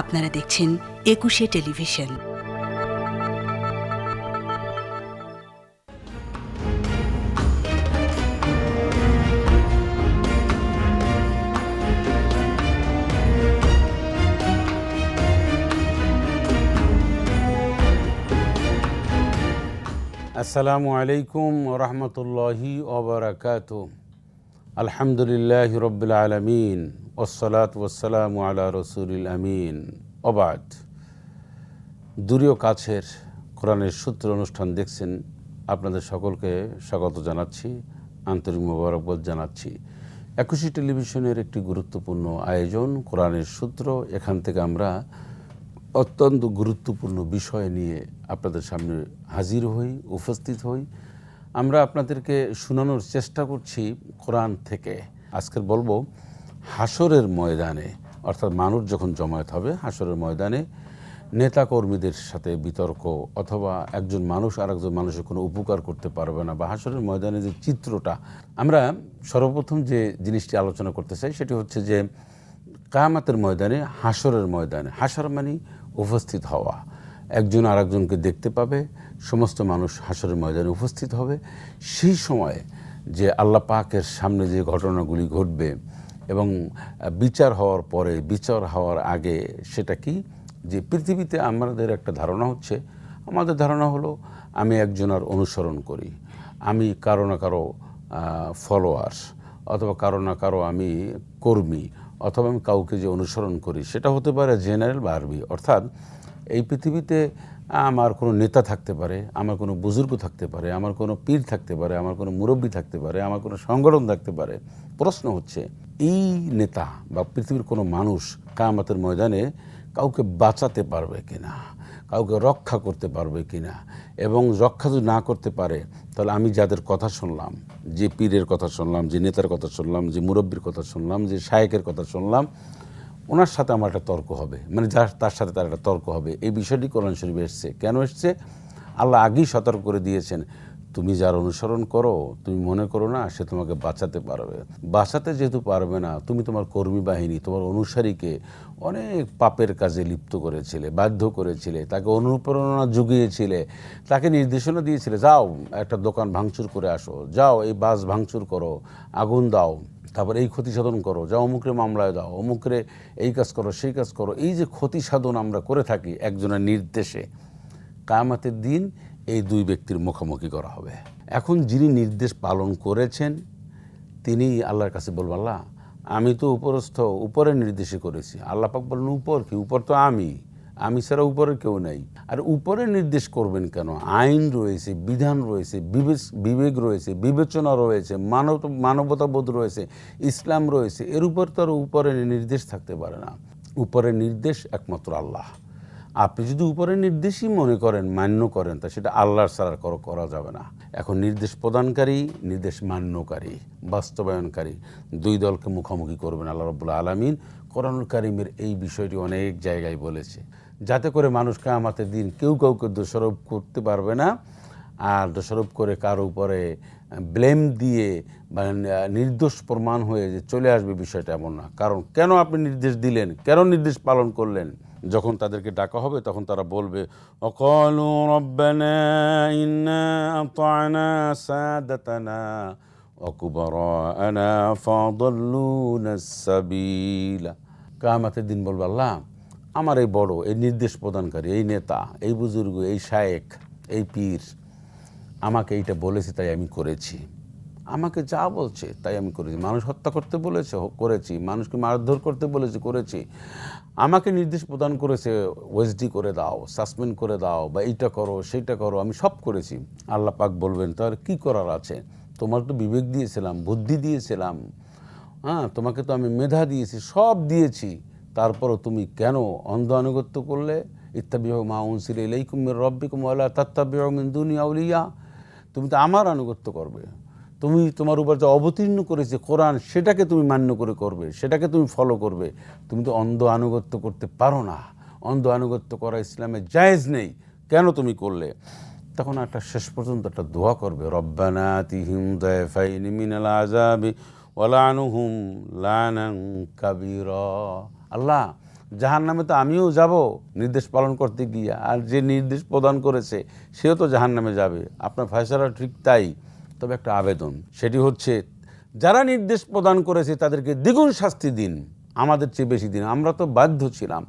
আপনারা দেখছেন একুশে টেলিভিশন। আসসালামু আলাইকুম রহমতুল্লাহি ওবরাকাত আলহামদুলিল্লাহ রবিল আলমিন ওসলাত ওসালাম আলা রসুলিল আমিন। ওবাদ। দূরীয় কাছের কোরআনের সূত্র অনুষ্ঠান দেখছেন আপনাদের সকলকে স্বাগত জানাচ্ছি, আন্তরিক মোবারকবাদ জানাচ্ছি। একুশে টেলিভিশনের একটি গুরুত্বপূর্ণ আয়োজন, কোরআনের সূত্র, এখান থেকে আমরা অত্যন্ত গুরুত্বপূর্ণ বিষয় নিয়ে আপনাদের সামনে হাজির হই, উপস্থিত হই। আমরা আপনাদেরকে শোনানোর চেষ্টা করছি কোরআন থেকে। আজকের বলব হাসরের ময়দানে, অর্থাৎ মানুষ যখন জমায়েত হবে হাসরের ময়দানে নেতাকর্মীদের সাথে বিতর্ক অথবা একজন মানুষ আর একজন মানুষের কোনো উপকার করতে পারবে না বা হাসরের ময়দানে যে চিত্রটা, আমরা সর্বপ্রথম যে জিনিসটি আলোচনা করতে চাই সেটি হচ্ছে যে, কায়ামাতের ময়দানে হাসরের ময়দানে হাসর মানে উপস্থিত হওয়া। একজন আরেকজনকে দেখতে পাবে সমস্ত মানুষ হাসরের ময়দানে উপস্থিত হবে। সেই সময় যে আল্লাহ পাকের সামনে যে ঘটনাগুলি ঘটবে এবং বিচার হওয়ার পরে, বিচার হওয়ার আগে সেটা কি? যে পৃথিবীতে আমাদের একটা ধারণা হচ্ছে, আমাদের ধারণা হলো, আমি একজনের অনুসরণ করি। আমি কারও না কারও ফলোয়ার্স অথবা কারও না কারও আমি কর্মী অথবা আমি কাউকে যে অনুসরণ করি, সেটা হতে পারে জেনারেল বা আরবি অর্থাৎ এই পৃথিবীতে আমার কোনো নেতা থাকতে পারে, আমার কোনো বুজুর্গ থাকতে পারে, আমার কোনো পীর থাকতে পারে, আমার কোনো মুরব্বী থাকতে পারে, আমার কোনো সংগঠন থাকতে পারে, প্রশ্ন হচ্ছে, এই নেতা বা পৃথিবীর কোনো মানুষ কামাতের ময়দানে কাউকে বাঁচাতে পারবে কিনা, কাউকে রক্ষা করতে পারবে কিনা? এবং রক্ষা যদি না করতে পারে, তাহলে আমি যাদের কথা শুনলাম, যে পীরের কথা শুনলাম, যে নেতার কথা শুনলাম, যে মুরব্বীর কথা শুনলাম, যে শায়েকের কথা শুনলাম ওনার সাথে আমার একটা তর্ক হবে। মানে যার, তার সাথে তার একটা তর্ক হবে। এই বিষয়টি কোরআন শরীফে এসছে। কেন এসছে? আল্লাহ আগেই সতর্ক করে দিয়েছেন। তুমি যার অনুসরণ করো, তুমি মনে করো না সে তোমাকে বাঁচাতে পারবে। বাঁচাতে যেহেতু পারবে না, তুমি তোমার কর্মী বাহিনী, তোমার অনুসারীকে অনেক পাপের কাজে লিপ্ত করেছিলে, বাধ্য করেছিলে, তাকে অনুপ্রেরণা জুগিয়েছিলে, তাকে নির্দেশনা দিয়েছিলে, যাও, একটা দোকান ভাঙচুর করে আসো, যাও, এই বাস ভাঙচুর করো, আগুন দাও, তারপর এই ক্ষতি সাধন করো যা অমুকরে মামলায় দাও, অমুকরে এই কাজ করো, সেই কাজ করো। এই যে ক্ষতি সাধন আমরা করে থাকি একজনের নির্দেশে, কায়ামাতের দিন এই দুই ব্যক্তির মুখোমুখি করা হবে। এখন যিনি নির্দেশ পালন করেছেন, তিনি আল্লাহর কাছে বলব, আল্লাহ, আমি তো উপরস্থ, উপরে নির্দেশে করেছি। আল্লাহ পাক বলেন উপর কি? উপর তো আমি। আমি ছাড়া উপরে কেউ নাই। আর উপরে নির্দেশ করবেন কেন? আইন রয়েছে, বিধান রয়েছে বিবেক রয়েছে, বিবেচনা রয়েছে, মানব, মানবতাবোধ রয়েছে, ইসলাম রয়েছে। এর উপর তো আর উপরে নির্দেশ থাকতে পারে না। উপরের নির্দেশ একমাত্র আল্লাহ। আপনি যদি উপরে নির্দেশই মনে করেন, মান্য করেন, তা সেটা আল্লাহর ছাড়া করা করা যাবে না। এখন নির্দেশ প্রদানকারী, নির্দেশ মান্যকারী, বাস্তবায়নকারী, দুই দলকে মুখোমুখি করবেন আল্লাহ রবুল্লা আলমিন। কোরআনুল কারিমের এই বিষয়টি অনেক জায়গায় বলেছে। যাতে করে মানুষ কামাতের দিন কেউ কাউকে দোষারোপ করতে পারবে না, আর দোষারোপ করে কারও উপরে ব্লেম দিয়ে বা নির্দোষ প্রমাণ হয়ে যে চলে আসবে বিষয়টা এমন না। কারণ কেন আপনি নির্দেশ দিলেন? কেন নির্দেশ পালন করলেন? যখন তাদেরকে ডাকা হবে, তখন তারা বলবে, অকলু কামাতের দিন বলবে, আল্লাহ, আমার এই বড়, এই নির্দেশ প্রদানকারী, এই নেতা, এই বুজুর্গ, এই শায়েক এই পীর, আমাকে এইটা বলেছে, তাই আমি করেছি। আমাকে যা বলছে তাই আমি করেছি। মানুষ হত্যা করতে বলেছে, করেছি। মানুষকে মারধর করতে বলেছে, করেছি। আমাকে নির্দেশ প্রদান করেছে ওয়েসডি করে দাও, সাসপেন্ড করে দাও, বা এইটা করো, সেইটা করো, আমি সব করেছি। আল্লাহ পাক বলবেন, তার কি করার আছে? তোমার তো বিবেক দিয়েছিলাম, বুদ্ধি দিয়েছিলাম। হ্যাঁ তোমাকে তো আমি মেধা দিয়েছি, সব দিয়েছি। তারপরও তুমি কেন অন্ধ আনুগত্য করলে? ইত্যাবিহ মা উনসির ইলাইকুমের রব্বিকুম আল্লাহ তাত্তাবিহ মিন দুনিয়া উলিয়া। তুমি তো আমার আনুগত্য করবে। তুমি তোমার উপর যে অবতীর্ণ করেছে কোরআন, সেটাকে তুমি মান্য করে করবে, সেটাকে তুমি ফলো করবে। তুমি তো অন্ধ আনুগত্য করতে পারো না। অন্ধ আনুগত্য করা ইসলামে জায়েজ নেই। কেন তুমি করলে? তখন একটা শেষ পর্যন্ত একটা দোয়া করবে তিহিম আল্লাহ জাহান নামে তো আমিও যাব, নির্দেশ পালন করতে গিয়ে। আর যে নির্দেশ প্রদান করেছে, সেও তো জাহান নামে যাবে। আপনার ফয়সালা ঠিক তাই। তবে একটা আবেদন। সেটি হচ্ছে, যারা নির্দেশ প্রদান করেছে তাদেরকে দ্বিগুণ শাস্তি দিন, আমাদের চেয়ে বেশি দিন। আমরা তো বাধ্য ছিলাম।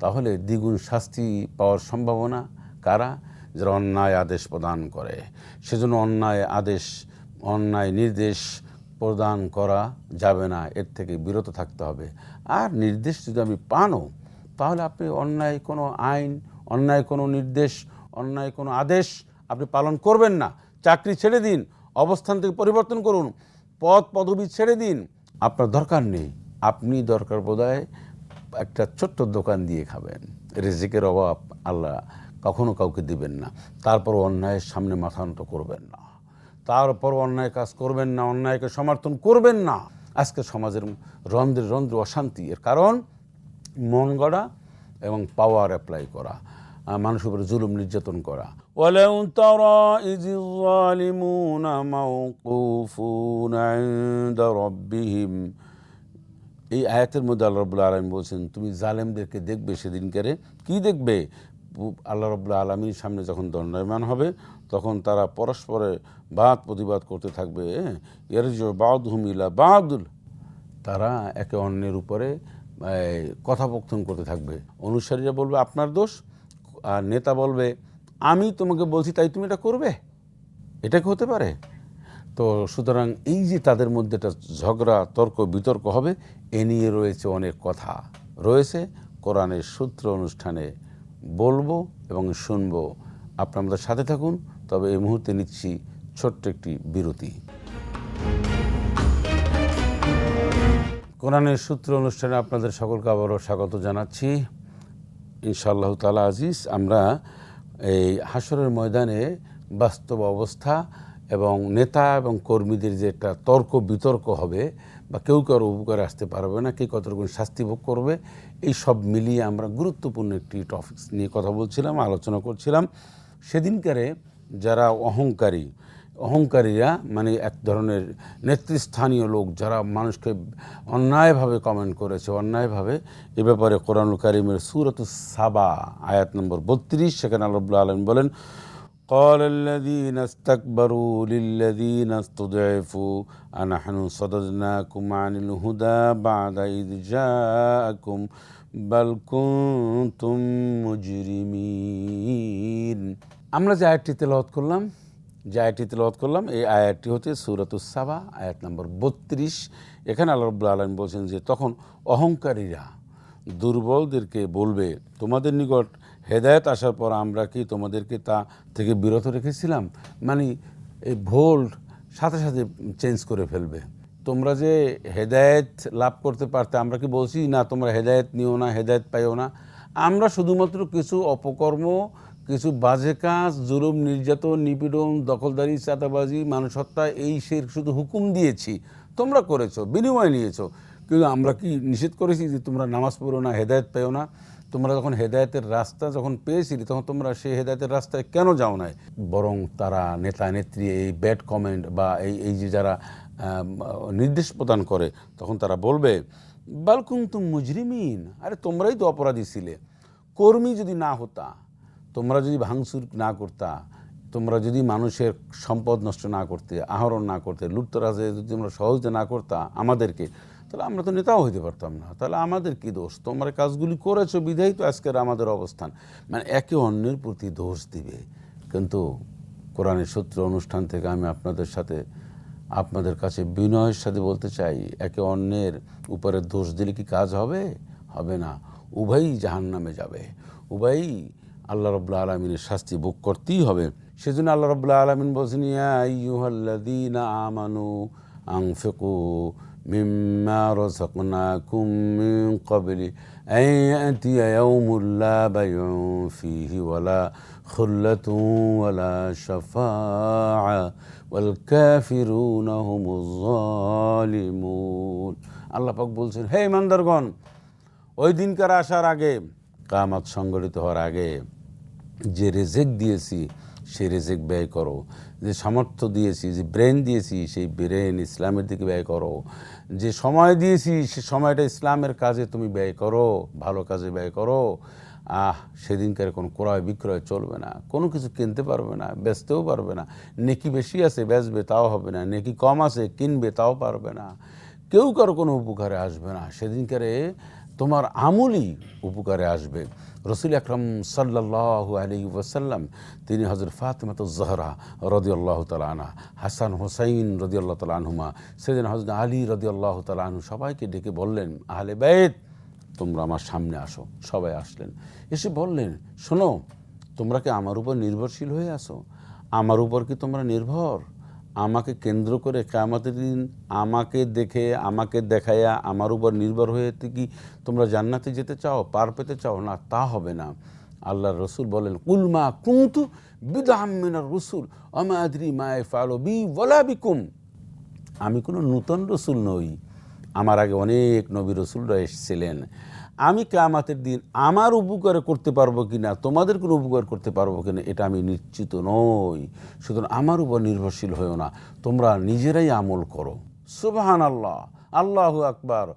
তাহলে দ্বিগুণ শাস্তি পাওয়ার সম্ভাবনা কারা? যারা অন্যায় আদেশ প্রদান করে। সেজন্য অন্যায় আদেশ, অন্যায় নির্দেশ প্রদান করা যাবে না। এর থেকে বিরত থাকতে হবে। আর নির্দেশ যদি আমি পানও, তাহলে আপনি অন্যায় কোনো আইন, অন্যায় কোনো নির্দেশ, অন্যায় কোনো আদেশ আপনি পালন করবেন না। চাকরি ছেড়ে দিন অবস্থান থেকে পরিবর্তন করুন। পদ পদবি ছেড়ে দিন। আপনার দরকার নেই। আপনি দরকার বোধহয় একটা ছোট্ট দোকান দিয়ে খাবেন। রেজিকের অভাব আল্লাহ কখনো কাউকে দিবেন না। তারপর অন্যায়ের সামনে মাথা নত করবেন না। তারপর অন্যায় কাজ করবেন না, অন্যায়কে সমর্থন করবেন না। আজকে সমাজের রন্ধ্রে রন্ধ্রে অশান্তি। এর কারণ মন গড়া এবং পাওয়ার অ্যাপ্লাই করা। মানুষের উপরে জুলুম নির্যাতন করা ولو ترى إذ الظالمون موقوفون عند ربهم এই আয়াতের মধ্যে আল্লাহ রবুল্লা আলমী বলছেন তুমি জালেমদেরকে দেখবে সেদিনকারে কি দেখবে পু- আল্লাহ রবুল্লা আলমীর সামনে যখন দণ্ডায়মান হবে তখন তারা পরস্পরে বাদ প্রতিবাদ করতে থাকবে হ্যাঁ? এর যে বাদ হুমিলা বাদুল তারা একে অন্যের উপরে এই, কথোপকথন করতে থাকবে অনুসারীরা বলবে আপনার দোষ আর নেতা বলবে, আমি তোমাকে বলছি তাই তুমি এটা করবে? এটা কি হতে পারে? তো সুতরাং এই যে তাদের মধ্যে একটা ঝগড়া, তর্ক, বিতর্ক হবে, এ নিয়ে রয়েছে অনেক কথা। রয়েছে কোরআনের সূত্র অনুষ্ঠানে বলব এবং শুনব। আপনারা আমাদের সাথে থাকুন, তবে এই মুহূর্তে নিচ্ছি ছোট্ট একটি বিরতি। কোরআনের সূত্র অনুষ্ঠানে আপনাদের সকলকে আবারও স্বাগত জানাচ্ছি। ইনশাআল্লাহ তালা আজিজ, আমরা এই হাসরের ময়দানে বাস্তব অবস্থা এবং নেতা এবং কর্মীদের যে একটা তর্ক বিতর্ক হবে বা কেউ কারও উপকারে আসতে পারবে না, কে কতটুকু শাস্তি ভোগ করবে, এই সব মিলিয়ে আমরা গুরুত্বপূর্ণ একটি টপিকস নিয়ে কথা বলছিলাম, আলোচনা করছিলাম। সেদিনকারে যারা অহংকারী অহংকারীরা মানে এক ধরনের নেতৃস্থানীয় লোক যারা মানুষকে অন্যায়ভাবে কমেন্ট করেছে অন্যায়ভাবে এ ব্যাপারে কোরআনুল কারিমের সুরত সাবা আয়াত নম্বর বত্রিশ সেখানে আল্লাহ আলম বলেন قال الذين استكبروا للذين استضعفوا أنحن صددناكم عن الهدى بعد إذ جاءكم بل كنتم مجرمين আমরা যে আয়াতটি তেলাওয়াত করলাম যে আয়াতটি তেলাওয়াত করলাম, এই আয়াতটি হচ্ছে সুরাতুসাবা আয়াত নম্বর বত্রিশ। এখানে আল্লাহ রব্বুল আলম বলছেন যে, তখন অহংকারীরা দুর্বলদেরকে বলবে, তোমাদের নিকট হেদায়েত আসার পর আমরা কি তোমাদেরকে তা থেকে বিরত রেখেছিলাম? মানে এই ভোল্ট সাথে সাথে চেঞ্জ করে ফেলবে। তোমরা যে হেদায়েত লাভ করতে পারতে, আমরা কি বলছি, না, তোমরা হেদায়েত নিও না, হেদায়েত পাইও না? আমরা শুধুমাত্র কিছু অপকর্ম কিছু বাজে কাজ, জুলুম, নির্যাতন, নিপীড়ন, দখলদারি, চাঁদাবাজি মানুষ হত্যা এই সে শুধু হুকুম দিয়েছি, তোমরা করেছ, বিনিময় নিয়েছো। কিন্তু আমরা কি নিষেধ করেছি যে তোমরা নামাজ পড়ো না, হেদায়েত পেও না? তোমরা যখন হেদায়তের রাস্তা যখন পেয়েছিলে, তখন তোমরা সেই হেদায়তের রাস্তায় কেন যাও নাই? বরং তারা নেতা, নেত্রী, এই ব্যাড কমেন্ট বা এই এই যে যারা নির্দেশ প্রদান করে, তখন তারা বলবে বালকুম তুম মুজরিমিন। আরে তোমরাই তো অপরাধী ছিলে। কর্মী যদি না হতা তোমরা যদি ভাঙচুর না করতা, তোমরা যদি মানুষের সম্পদ নষ্ট না করতে, আহরণ না করতে, লুটতরাজে যদি তোমরা সহজে না করতা আমাদেরকে, তাহলে আমরা তো নেতাও হইতে পারতাম না। তাহলে আমাদের কি দোষ? তোমরা কাজগুলি করেছ বিধাই তো আজকের আমাদের অবস্থান। মানে একে অন্যের প্রতি দোষ দিবে। কিন্তু কোরআনের সূত্র অনুষ্ঠান থেকে আমি আপনাদের সাথে, আপনাদের কাছে বিনয়ের সাথে বলতে চাই, একে অন্যের উপরে দোষ দিলে কি কাজ হবে? হবে না। উভয়ই জাহান নামে যাবে। উভয়ই আল্লাহ রব্লা আলমিনের শাস্তি ভোগ করতেই হবে। সেজন্য আল্লাহ রব্লা আলমিন বলছেন, ইয়া আমানু মিম্মা রাযাকনাকুম মিন ক্বাবলি আন ইয়াতিয়া ইয়াউমুন লা বাইউন ফীহি ওয়ালা খুল্লাতুন ওয়ালা শাফাআ ওয়াল কাফিরুনা হুমুজ জালিমুন আল্লাহ পাক বলছেন, হে ইমানদারগণ, ওই দিনকার আসার আগে কামাত সংগঠিত হওয়ার আগে যে রেজেক দিয়েছি, সেই রেজেক ব্যয় করো। যে সামর্থ্য দিয়েছি, যে ব্রেন দিয়েছি, সেই ব্রেন ইসলামের দিকে ব্যয় করো। যে সময় দিয়েছি, সে সময়টা ইসলামের কাজে তুমি ব্যয় করো, ভালো কাজে ব্যয় করো। আহ, সেদিনকার কোনো ক্রয় বিক্রয় চলবে না। কোনো কিছু কিনতে পারবে না, বেচতেও পারবে না। নেকি বেশি আছে, বেচবে তাও হবে না। নেকি কম আছে, কিনবে তাও পারবে না। কেউ কারও কোনো উপকারে আসবে না। সেদিনকারে তোমার আমলই উপকারে আসবে। রসুল আকরম সাল্লাহ আলী ওয়াসাল্লাম, তিনি হজর ফাতেমাত জহরা রদি আল্লাহ আনা হাসান হোসাইন রদি আল্লাহ তালা আনহুমা, সেদিন হজরত আলী রদি আল্লাহ তালা আনহু সবাইকে ডেকে বললেন, আহলে বেদ তোমরা আমার সামনে আসো। সবাই আসলেন। এসে বললেন, শোনো, তোমরা কি আমার উপর নির্ভরশীল হয়ে আসো আমার উপর কি তোমরা নির্ভর? আমাকে কেন্দ্র করে কেয়ামতের দিন আমাকে দেখে, আমাকে দেখাইয়া আমার উপর নির্ভর হয়ে কি তোমরা জান্নাতে যেতে চাও, পার পেতে চাও? না, তা হবে না। আল্লাহ রসুল বলেন কুলমা কুন্তু বিদামিনার রসুল আমাদ্রি মায় ফালো বি বিকুম। আমি কোনো নূতন রসুল নই। আমার আগে অনেক নবী রসুলরা এসেছিলেন। আমি কামাতের দিন আমার উপকার করতে পারব কি না তোমাদের কোনো উপকার করতে পারব কি না এটা আমি নিশ্চিত নই। সুতরাং আমার উপর নির্ভরশীল হয়েও না, তোমরা নিজেরাই আমল করো। সুবাহান আল্লাহ আল্লাহ আকবার।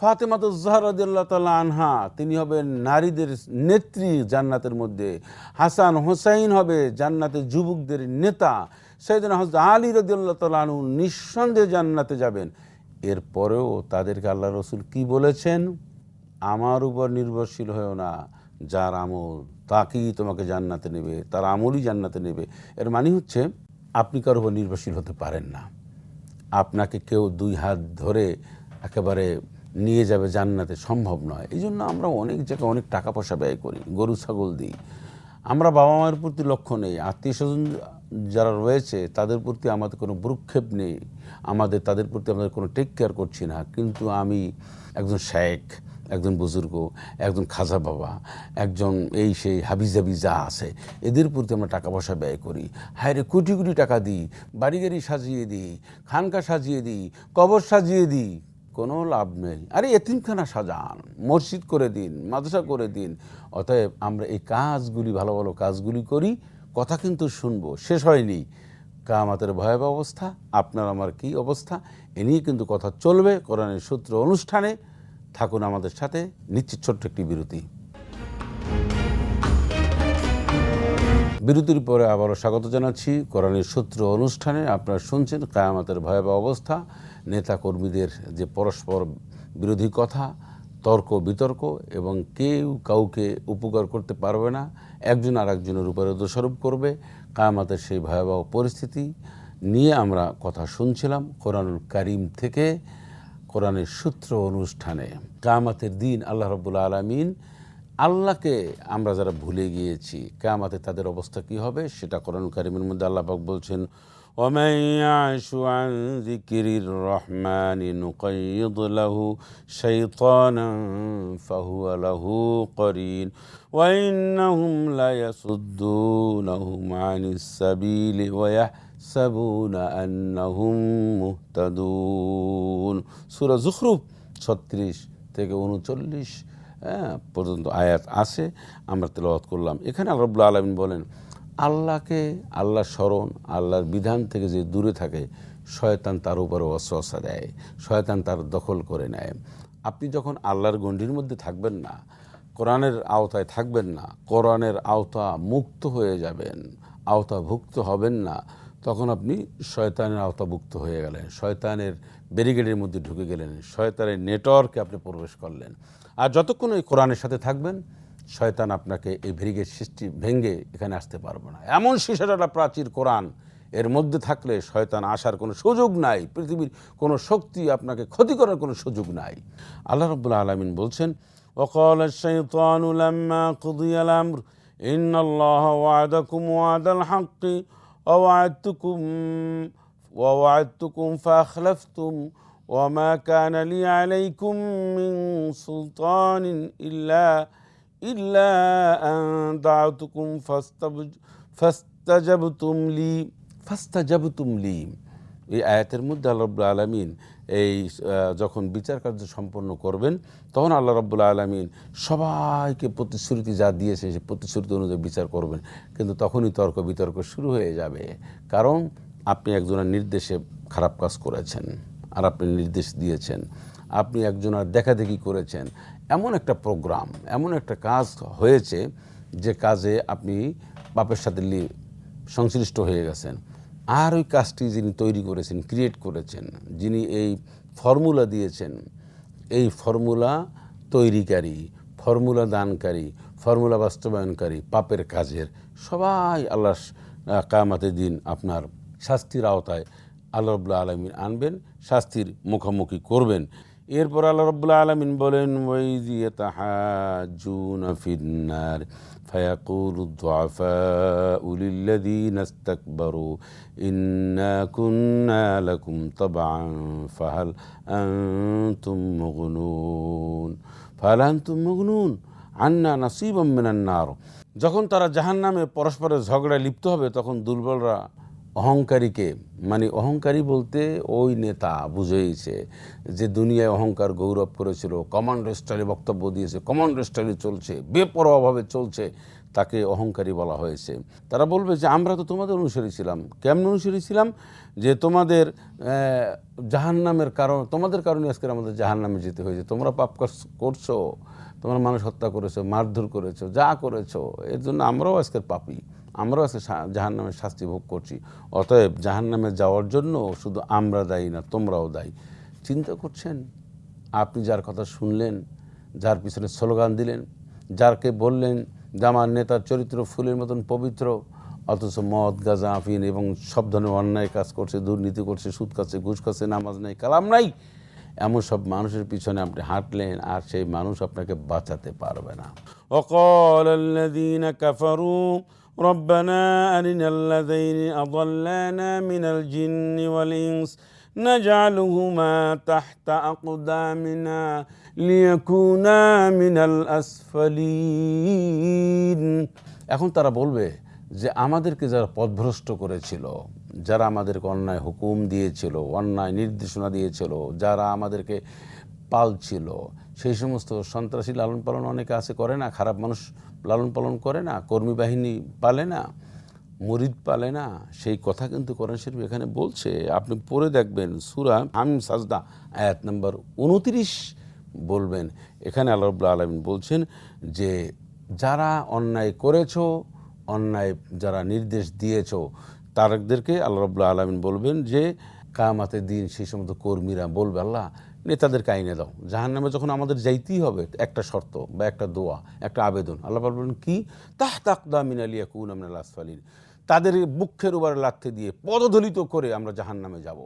ফাতেমাত জাহরাদিল্লাহ তাল্লাহ আনহা, তিনি হবেন নারীদের নেত্রী জান্নাতের মধ্যে। হাসান হোসাইন হবে জান্নাতের যুবকদের নেতা। সেদিন হজরত আলী রদিল্লাহ তাল্লাহ নিঃসন্দেহে জান্নাতে যাবেন। এরপরেও তাদেরকে আল্লাহ রসুল কি বলেছেন? আমার উপর নির্ভরশীল হয়েও না, যার আমল তাকেই তোমাকে জান্নাতে নেবে, তার আমলই জান্নাতে নেবে। এর মানে হচ্ছে, আপনি কারোর উপর নির্ভরশীল হতে পারেন না। আপনাকে কেউ দুই হাত ধরে একেবারে নিয়ে যাবে জান্নাতে, সম্ভব নয়। এই জন্য আমরা অনেক জায়গায় অনেক টাকা পয়সা ব্যয় করি, গরু, ছাগল দিই। আমরা বাবা মায়ের প্রতি লক্ষ্য নেই আত্মীয় স্বজন যারা রয়েছে, তাদের প্রতি আমাদের কোনো ভ্রুক্ষেপ নেই, আমাদের, তাদের প্রতি আমাদের কোনো টেক কেয়ার করছি না। কিন্তু আমি একজন শেখ একজন বুজুর্গ, একজন খাজা বাবা, একজন এই সেই হাবিজাবি যা আছে, এদের প্রতি আমরা টাকা পয়সা ব্যয় করি। হায়রে কোটি কোটি টাকা দিই বাড়ি গাড়ি সাজিয়ে দিই, খানকা সাজিয়ে দিই, কবর সাজিয়ে দিই, কোনো লাভ নেই। আরে এতিমখানা সাজান, মসজিদ করে দিন, মাদ্রাসা করে দিন। অতএব আমরা এই কাজগুলি, ভালো ভালো কাজগুলি করি, কথা কিন্তু শুনব, শেষ হয়নি। কামাতের ভয়াবহ অবস্থা, আপনার আমার কি অবস্থা? এ নিয়ে কিন্তু কথা চলবে, কোরআনের সূত্র অনুষ্ঠানে। থাকুন আমাদের সাথে নিশ্চিত ছোট্ট একটি বিরতি। বিরতির পরে আবারও স্বাগত জানাচ্ছি। কোরআনের সূত্র অনুষ্ঠানে আপনারা শুনছেন কায়ামাতের ভয়াবহ অবস্থা নেতা কর্মীদের যে পরস্পর বিরোধী কথা, তর্ক, বিতর্ক এবং কেউ কাউকে উপকার করতে পারবে না, একজন আর একজনের উপরে দোষারোপ করবে, কায়ামাতের সেই ভয়াবহ পরিস্থিতি নিয়ে আমরা কথা শুনছিলাম কোরআনুল কারিম থেকে। কোরআনের সূত্র অনুষ্ঠানে। কামাতের দিন আল্লাহ রব্বুল আলমিন আল্লাহকে আমরা যারা ভুলে গিয়েছি কামাতে তাদের অবস্থা কি হবে সেটা কোরআন কারিমের মধ্যে আল্লাহবাক বলছেন ওমাইয়াশু আন সাবুন আন্নাহুম মুহতাদুন সুরা জুখরুফ ছত্রিশ থেকে উনচল্লিশ হ্যাঁ, পর্যন্ত আয়াত আছে, আমরা তেলাওয়াত করলাম। এখানে রব্লা আলমিন বলেন, আল্লাহকে আল্লাহর স্মরণ, আল্লাহর বিধান থেকে যে দূরে থাকে, শয়তান তার উপরে অস্বসা দেয়, শয়তান তার দখল করে নেয়। আপনি যখন আল্লাহর গণ্ডির মধ্যে থাকবেন না, কোরআনের আওতায় থাকবেন না, কোরআনের আওতা মুক্ত হয়ে যাবেন, আওতাভুক্ত হবেন না তখন আপনি শয়তানের আওতাভুক্ত হয়ে গেলেন শয়তানের ব্যারিগেডের মধ্যে ঢুকে গেলেন শয়তানের নেটওয়ার্কে আপনি প্রবেশ করলেন আর যতক্ষণ ওই কোরআনের সাথে থাকবেন শয়তান আপনাকে এই ব্যারিগেড সৃষ্টি ভেঙ্গে এখানে আসতে পারবে না এমন শিশাটা প্রাচীর কোরআন এর মধ্যে থাকলে শয়তান আসার কোনো সুযোগ নাই পৃথিবীর কোনো শক্তি আপনাকে ক্ষতি করার কোনো সুযোগ নাই আল্লাহ রব্বুল আলমিন বলছেন وقال الشيطان لما قضي الأمر إن الله وعدكم وعد الحق ووعدتكم ووعدتكم فأخلفتم وما كان لي عليكم من سلطان إلا إلا أن دعوتكم فاستبج ফাস্তাজাবতুম লি ফাস্তাজাবতুম লি এই আয়াতের মধ্যে আল্লাহ রাব্বুল আলামিন এই যখন বিচার কার্য সম্পন্ন করবেন, তখন আল্লাহ রব্বুল আলমিন সবাইকে প্রতিশ্রুতি যা দিয়েছে সে প্রতিশ্রুতি অনুযায়ী বিচার করবেন। কিন্তু তখনই তর্ক বিতর্ক শুরু হয়ে যাবে। কারণ আপনি একজনের নির্দেশে খারাপ কাজ করেছেন, আর আপনি নির্দেশ দিয়েছেন। আপনি একজনের দেখাদেখি করেছেন। এমন একটা প্রোগ্রাম, এমন একটা কাজ হয়েছে যে কাজে আপনি বাপের সাথে সংশ্লিষ্ট হয়ে গেছেন। আর ওই কাজটি যিনি তৈরি করেছেন ক্রিয়েট করেছেন, যিনি এই ফর্মুলা দিয়েছেন, এই ফর্মুলা তৈরিকারী ফর্মুলা দানকারী ফর্মুলা বাস্তবায়নকারী, পাপের কাজের সবাই আল্লাহ কামাতে দিন আপনার শাস্তির আওতায় আল্লাহ আলমিন আনবেন, শাস্তির মুখোমুখি করবেন। এরপর আল্লাহ রব্লা আলমিন বলেন ওয়াইদিয়াতাহাজুন ফিন্নার فيقول الضعفاء للذين استكبروا إنا كنا لكم طبعا فهل أنتم مغنون فهل أنتم مغنون عنا نصيبا من النار যখন তারা জাহান্নামে পরস্পরের ঝগড়ায় লিপ্ত হবে তখন দুর্বলরা অহংকারীকে মানে অহংকারী বলতে ওই নেতা বুঝেইছে যে দুনিয়ায় অহংকার গৌরব করেছিল কমান্ড স্টাইলে বক্তব্য দিয়েছে কমান্ড স্টাইলে চলছে, বেপরোয়াভাবে চলছে, তাকে অহংকারী বলা হয়েছে। তারা বলবে যে, আমরা তো তোমাদের অনুসারী ছিলাম। কেমন অনুসারী ছিলাম? যে তোমাদের জাহান্নামের কারণ, তোমাদের কারণে আজকে আমাদের জাহান্নামে যেতে হয়েছে। তোমরা পাপ করছ, তোমরা মানুষ হত্যা করেছ, মারধর করেছ, যা করেছ, এর জন্য আমরাও আজকের পাপি। আমরাও আজকে জাহান নামের শাস্তি ভোগ করছি। অতএব জাহান নামে যাওয়ার জন্য শুধু আমরা দায়ী না, তোমরাও দায়ী। চিন্তা করছেন? আপনি যার কথা শুনলেন, যার পিছনে স্লোগান দিলেন, যারকে বললেন যে আমার নেতার চরিত্র ফুলের মতন পবিত্র, অথচ মদ, গাজা, আফিন এবং সব ধরনের অন্যায় কাজ করছে, দুর্নীতি করছে, সুদ খাচ্ছে, ঘুষ খাচ্ছে, নামাজ নাই, কালাম নাই, এমন সব মানুষের পিছনে আপনি হাঁটলেন আর সেই মানুষ আপনাকে বাঁচাতে পারবে না। অকল ربنا أرنا الذين أضلانا من الجن والإنس نجعلهما تحت أقدامنا ليكونا من الأسفلين এখন তারা বলবে যে আমাদেরকে যারা পথভ্রষ্ট করেছিল যারা আমাদেরকে অন্যায় হুকুম দিয়েছিল অন্যায় নির্দেশনা দিয়েছিল যারা আমাদেরকে পালছিল সেই সমস্ত সন্ত্রাসী লালন পালন অনেকে আছে করে না খারাপ মানুষ লালন পালন করে না, কর্মী বাহিনী পালে না, মরিদ পালে না, সেই কথা কিন্তু কোরআন শরীফ এখানে বলছে। আপনি পড়ে দেখবেন সুরা হামিম সাজদা, আয়াত নম্বর উনত্রিশ বলবেন। এখানে আল্লাহ রব্লা আলমিন বলছেন যে, যারা অন্যায় করেছ, অন্যায় যারা নির্দেশ দিয়েছ তারকদেরকে আল্লাহ রব্লা আলমিন বলবেন যে কামাতে দিন সেই সমস্ত কর্মীরা বলবে, আল্লাহ নেতাদেরকে আইনে দাও। জাহান নামে যখন আমাদের যাইতেই হবে, একটা শর্ত বা একটা দোয়া, একটা আবেদন, আল্লাহ বলবেন কি? তাহ তাকদা মিনালিয়া কুন আমনাল আসফালিন। তাদের বুক্ষের উপরে লাথে দিয়ে পদদলিত করে আমরা জাহান নামে যাব।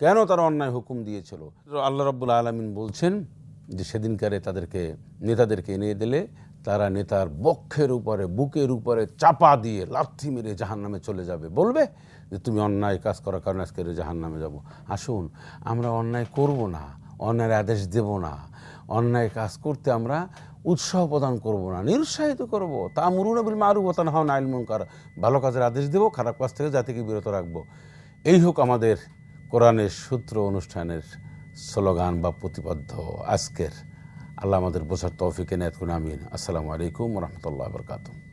কেন তারা অন্যায় হুকুম দিয়েছিল? আল্লাহ রব্বুল আলমিন বলছেন যে সেদিনকারে তাদেরকে, নেতাদেরকে এনে দিলে তারা নেতার বক্ষের উপরে, বুকের উপরে চাপা দিয়ে লাথি মেরে জাহান নামে চলে যাবে। বলবে যে তুমি অন্যায় কাজ করার কারণে আজকে জাহান নামে যাব। আসুন, আমরা অন্যায় করব না। অন্যায়ের আদেশ দেব না। অন্যায় কাজ করতে আমরা উৎসাহ প্রদান করব না, নিরুৎসাহিত করব। তা মুরুনবিল মারু ওতান হন আইল মুনকার। ভালো কাজের আদেশ দেবো, খারাপ কাজ থেকে জাতিকে বিরত রাখব। এই হোক আমাদের কোরআনের সূত্র অনুষ্ঠানের স্লোগান বা প্রতিবদ্ধ আজকের। আল্লাহ আমাদের বোঝার তৌফিকে নেত আমিন। আসসালামু আলাইকুম রহমতুল্লাহ বরকাতুম